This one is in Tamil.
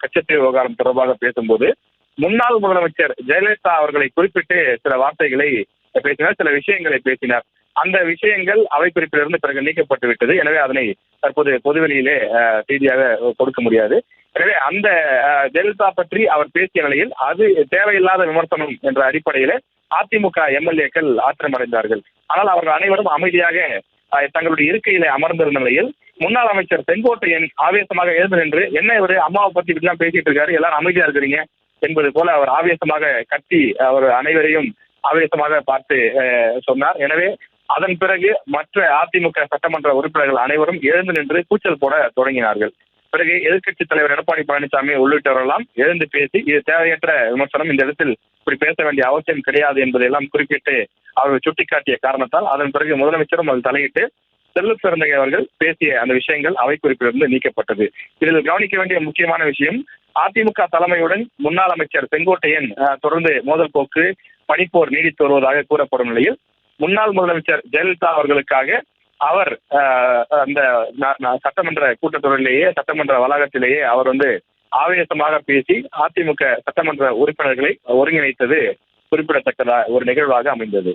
கச்சத்தீவு விவகாரம் தொடர்பாக பேசும்போது முன்னாள் முதலமைச்சர் ஜெயலலிதா அவர்களை குறிப்பிட்டு சில வார்த்தைகளை பேசினார் சில விஷயங்களை பேசினார். அந்த விஷயங்கள் அவை குறிப்பிலிருந்து பிறகு நீக்கப்பட்டு விட்டது எனவே அதனை தற்போது பொதுவெளியிலே செய்தியாக கொடுக்க முடியாது. எனவே அந்த ஜெயலலிதா பற்றி அவர் பேசிய நிலையில் அது தேவையில்லாத விமர்சனம் என்ற அடிப்படையிலே அதிமுக எம்எல்ஏக்கள் ஆத்திரமடைந்தார்கள். ஆனால் அவர்கள் அனைவரும் அமைதியாக தங்களுடைய இருக்கையிலே அமர்ந்திருந்த நிலையில் முன்னாள் அமைச்சர் செங்கோட்டையன் ஆவேசமாக எழுந்து நின்று என்ன இவரு? அம்மாவை பத்தி இப்படிலாம் பேசிட்டு இருக்காரு. எல்லாரும் அமைதியா இருக்கிறீங்க. என்பது போல அவர் ஆவேசமாக கத்தி அவர் அனைவரையும் ஆவேசமாக பார்த்து சொன்னார். எனவே அதன் பிறகு மற்ற அதிமுக சட்டமன்ற உறுப்பினர்கள் அனைவரும் எழுந்து நின்று கூச்சல் போட தொடங்கினார்கள். பிறகு எதிர்க்கட்சி தலைவர் எடப்பாடி பழனிசாமி உள்ளிட்டவரெல்லாம் எழுந்து பேசி இது தேவையற்ற விமர்சனம். இந்த இடத்தில் இப்படி பேச வேண்டிய அவசியம் கிடையாது என்பதையெல்லாம் குறிப்பிட்டு அவர்கள் சுட்டிக்காட்டிய காரணத்தால் அதன் பிறகு முதலமைச்சரும் அதில் தலையிட்டு செல்வ பிறந்தகை அவர்கள் பேசிய அந்த விஷயங்கள் அவை குறிப்பிலிருந்து நீக்கப்பட்டது. இதில் கவனிக்க வேண்டிய முக்கியமான விஷயம் அதிமுக தலைமையுடன் முன்னாள் அமைச்சர் செங்கோட்டையன் தொடர்ந்து மோதல் போக்கு பனிப்போர் நீடித்து வருவதாக கூறப்படும் நிலையில் முன்னாள் முதலமைச்சர் ஜெயலலிதா அவர்களுக்காக அவர் அந்த சட்டமன்ற கூட்டத்தொடரிலேயே சட்டமன்ற வளாகத்திலேயே அவர் வந்து ஆவேசமாக பேசி அதிமுக சட்டமன்ற உறுப்பினர்களை ஒருங்கிணைத்தது குறிப்பிடத்தக்கதா ஒரு நிகழ்வாக அமைந்தது.